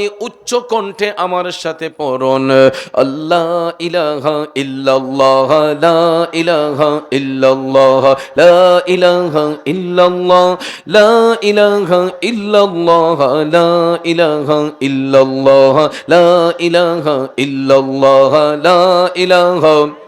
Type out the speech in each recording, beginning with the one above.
উচ্চ কণ্ঠে আমার সাথে পড়ুন। আল্লাহ ইলাহা ইল্লাল্লাহ, লা ইলাহা ইল্লাল্লাহ, লা ইলাহা ইল্লাল্লাহ, লা ইলাহা ইল্লাল্লাহ, লা ইলাহা ইল্লাল্লাহ, লা ইলাহা ইল্লাল্লাহ, লা ইলাহা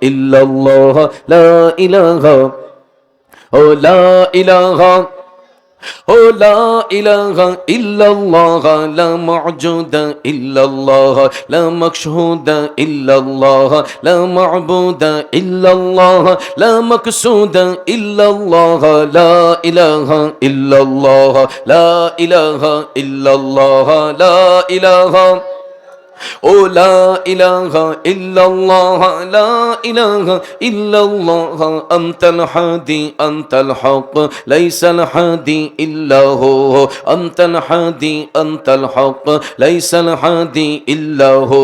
ইল্লাল্লাহ, লা ইলাহা, ও লা ইলাহা, ও লা ইলাহা ইল্লাল্লাহ, লা মা'জুদা ইল্লাল্লাহ, লা মাকশুদা ইল্লাল্লাহ, লা মা'বুদা ইল্লাল্লাহ, লা মাকসুদা ইল্লাল্লাহ, লা ইলাহা ইল্লাল্লাহ, লা ইলাহা ইল্লাল্লাহ, লা ইলাহা ও লা ইলাহা ইল্লাল্লাহ লা ইলাহা ইল্লাল্লাহ আনতাল হাদি আনতাল হক লাইসাল হাদি ইল্লা হু আনতাল হাদি আনতাল হক লাইসাল হাদি ইল্লা হু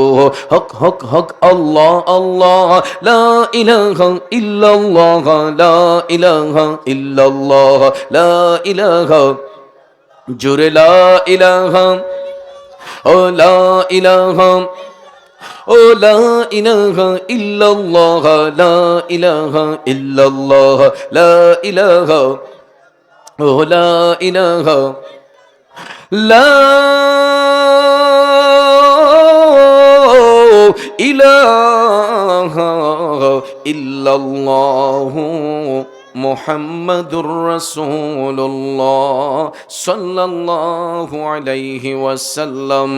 হক হক হক আল্লাহ আল্লাহ লা ইলাহা ইল্লাল্লাহ লা ইলাহা ইল্লাল্লাহ লা ইলাহা জুরে লা ইলাহা ও লা ইলাহা ও লা ইলাহা ইল্লাল্লাহ লা ইলাহা ইল্লাল্লাহ লা ইলাহা ও লা ইলাহা লা ইলাহা ইল্লাল্লাহু মোহাম্মদুর রসুল্লাহ সাল্লাল্লাহু আলাইহি ওয়াসাল্লাম।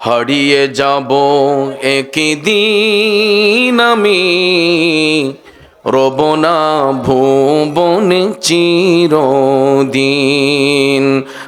হারিয়ে যাব একদিন আমি রবনা ভুবন চিরদিন।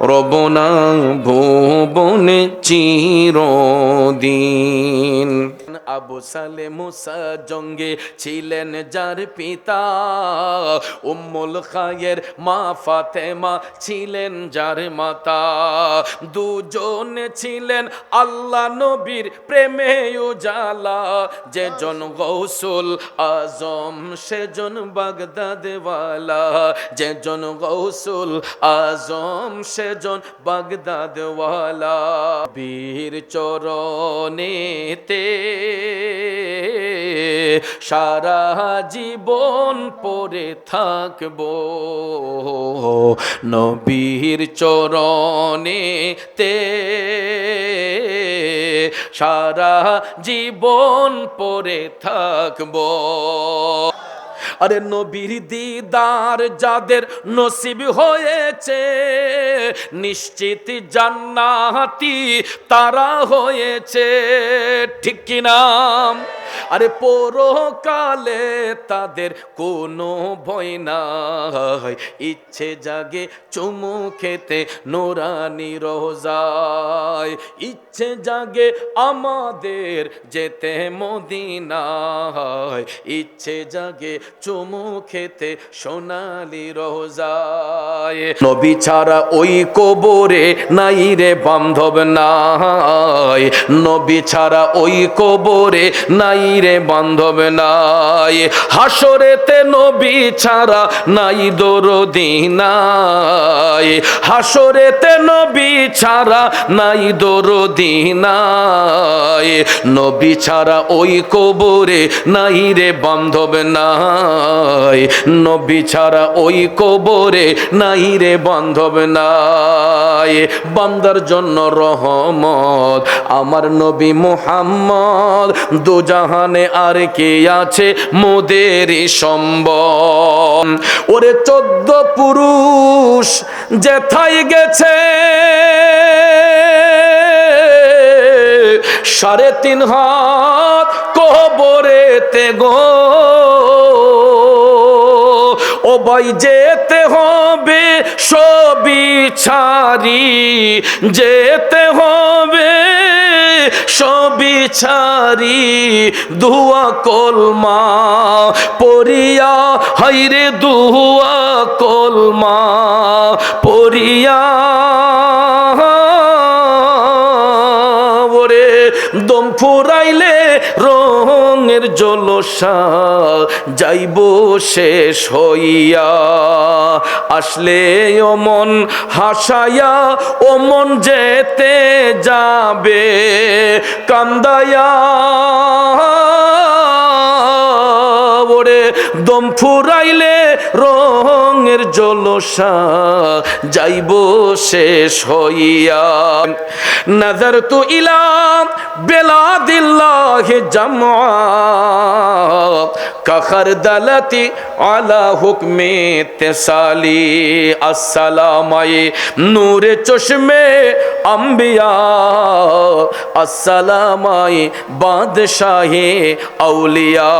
রবনা ভুবনে চিরদিন। আবু সালে মুসা জঙ্গে ছিলেন যার পিতা। উম্মুল খায়ের মা ফাতেমা ছিলেন যার মাতা। দুজন ছিলেন আল্লাহ নবীর প্রেমে উজালা। যেজন গৌসুল আজম, সেজন বাগদাদওয়ালা। যেজন গৌসুল আজম, সেজন বাগদাদওয়ালা। বীর চরণেতে সারা জীবন পরে থাকব। নবীর চরণে তে সারা জীবন পরে থাকব। আরে নবীর দিদার যাদের নসিব হয়েছে, নিশ্চিত জান্নাতি তারা হয়েছে। ঠিক কিনা আরে পরকালে তাদের কোনো ভয় নাই। ইচ্ছে জাগে চুমু খেতে নোরানি রোজায়। ইচ্ছে জাগে আমাদের যেতে মদিনায়। ইচ্ছে জাগে চুমু খেতে সোনালি রোজায়। নবী ছাড়া ওই কবরে নাই রে বান্ধব নাই। নবী ছাড়া ওই কবরে নাই রে বান্ধব নাই হাসরেতে নবী ছাড়া নাই দরদি নাই। হাসরেতে নবী ছাড়া নাই দরদি নাই। নবী ছাড়া ওই কবরে নাই রে বান্ধব নাই। নবী ছাড়া ওই কবরে নাই রে বান্ধব নাই। বান্দার জন্য রহমত, আমার নবী মুহাম্মদ দুজাহানে আর কে আছে মোদের সম্বল? ওরে চোদ্দ পুরুষ যেথাই গেছে, সাড়ে তিন হাত কবরেতে গো। ও ভাই, যেতে হবে সবই ছাড়ি, যেতে হবে ছাড়ি দুয়া কলমা। পরিয়া হাইরে দুয়া কলমা পরিয়া দম ফুরাইলে রঙের জলসা, যাইব শেষ হইয়া। আসলে অমন হাসায়া অমন যেতে যাবে কান্দায়া ওরে দম ফুরাইলে জলসা যাইব শেষ হইয়া। নজর তু ইলা বেলাদিল্লাহ জামা কখর দলতি আলা হুকমে তেসালি। আসসালামায়ে নূরে চশমে আম্বিয়া। আসসালামায়ে বাদশাহে আউলিয়া।